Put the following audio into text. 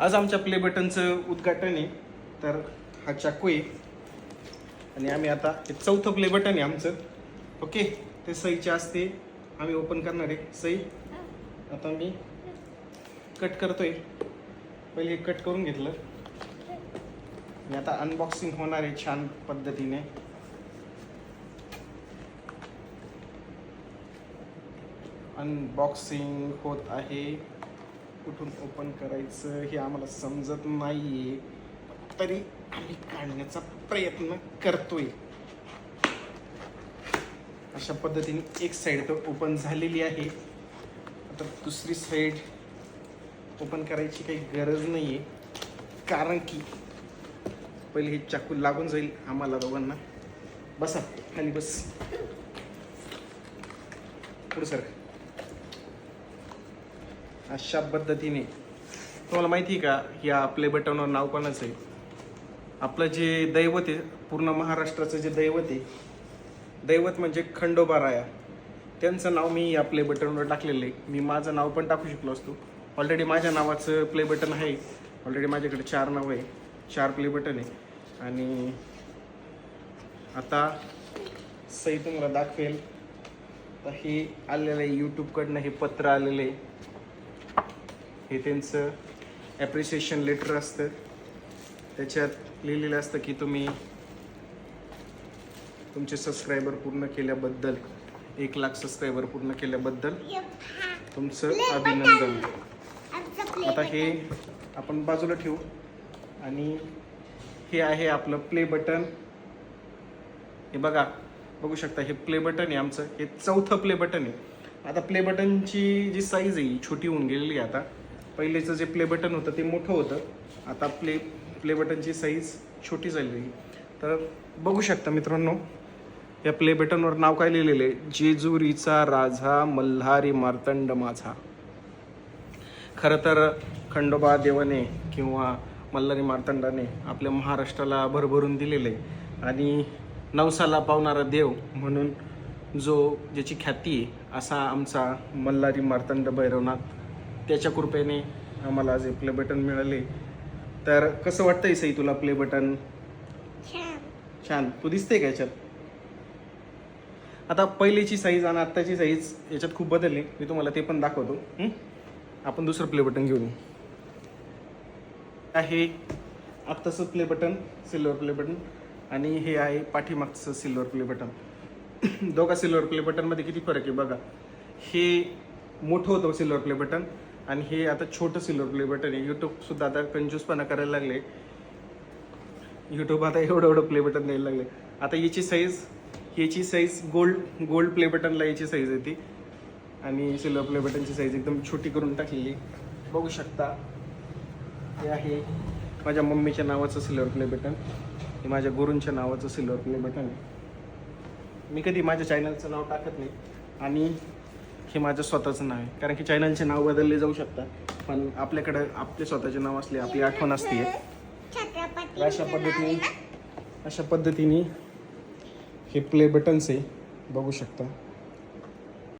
आज आमच्या प्ले बटनचं उद्घाटन आहे. तर हा चाकू आहे. आणि आम्ही आता हे चौथं प्ले बटन आहे आमचं. ओके ते सईचे असते. आम्ही ओपन करणार आहे. सई आता मी कट करतोय. पहिले कट करून घेतलं. आणि आता अनबॉक्सिंग होणार आहे छान पद्धतीने. अनबॉक्सिंग होत आहे. कुठून ओपन करायचं हे आम्हाला समजत नाहीये. तरी आम्ही काढण्याचा प्रयत्न करतोय. अशा पद्धतीने एक साईड तर ओपन झालेली आहे. आता दुसरी साईड ओपन करायची काही गरज नाही आहे कारण की पहिले हे चाकू लागून जाईल आम्हाला दोघांना. बसा खाली बस. पुढे सर अशा पद्धतीने. तुम्हाला माहिती आहे का या प्ले बटनवर नाव कोणाचं आहे? आपलं जे दैवत आहे पूर्ण महाराष्ट्राचं जे दैवत आहे दैवत म्हणजे खंडोबाराया. त्यांचं नाव मी या प्ले बटनवर टाकलेलं आहे. मी माझं नाव पण टाकू शकलो असतो. ऑलरेडी माझ्या नावाचं प्ले बटन आहे. ऑलरेडी माझ्याकडे चार नाव आहे. चार प्ले बटन आहे. आणि आता सई तुम्हाला दाखवेल. तर हे आलेलं आहे यूट्यूबकडनं हे पत्र आलेलं आहे. हे त्यांचं ॲप्रिसिएशन लेटर असतं. त्याच्यात लिहिलेलं असतं की तुम्ही तुमचे सबस्क्रायबर पूर्ण केल्याबद्दल एक लाख सबस्क्रायबर पूर्ण केल्याबद्दल तुमचं अभिनंदन. आता हे आपण बाजूला ठेवू. आणि हे आहे आपलं प्ले बटन हे बघा बघू शकता हे प्ले बटन आहे आमचं. हे चौथं प्ले बटन आहे. आता प्ले बटनची जी साईज आहे छोटी होऊन गेलेली आहे आता. पहिलेचं जे प्ले बटन होतं ते मोठं होतं. आता प्ले प्ले बटनची साईज छोटी झालेली तर बघू शकता मित्रांनो या प्ले बटनवर नाव काय लिहिलेलं आहे? जेजुरीचा राजा मल्हारी मार्तंड माझा. खरं तर खंडोबा देवाने किंवा मल्हारी मार्तंडाने आपल्या महाराष्ट्राला भरभरून दिलेलं आहे आणि नवसाला पावणारा देव म्हणून जो ज्याची ख्याती आहे असा आमचा मल्हारी मार्तंड भैरवनाथ त्याच्या कृपेने आम्हाला जे प्ले बटन मिळाले. तर कसं वाटतंय सई तुला प्ले बटन छान. तू दिसते का याच्यात? आता पहिलीची साईज आणि आत्ताची साईज याच्यात खूप बदलली. मी तुम्हाला ते पण दाखवतो? आपण दुसरं प्ले बटन घेऊन आहे आत्ताचं play button silver play button आणि हे आहे पाठीमागचं सिल्वर प्ले बटन दोघा सिल्वर प्ले बटनमध्ये किती फरक आहे बघा. हे मोठं होतं सिल्वर प्ले बटन आणि हे आता छोटं सिल्वर प्ले बटन आहे. यूट्यूबसुद्धा आता कंजूसपणा करायला लागले. यूट्यूब आता एवढं एवढं प्ले बटन द्यायला लागले. आता याची साईज याची साईज गोल्ड गोल्ड प्ले बटनला याची साईज येते आणि सिल्वर प्ले बटनची साईज एकदम छोटी करून टाकलेली. बघू शकता. हे आहे माझ्या मम्मीच्या नावाचं सिल्वर प्ले बटन हे माझ्या गुरूंच्या नावाचं सिल्वर प्ले बटन आहे. मी कधी माझ्या चॅनलचं नाव टाकत नाही. आणि हे माझं स्वतःचं नाव आहे. कारण की चॅनलचे नाव बदलले जाऊ शकतात. पण आपल्याकडं आपले स्वतःचे नाव असले आपली आठवण असते. अशा पद्धतीने अशा पद्धतीने हे प्ले बटन्स आहे. बघू शकता.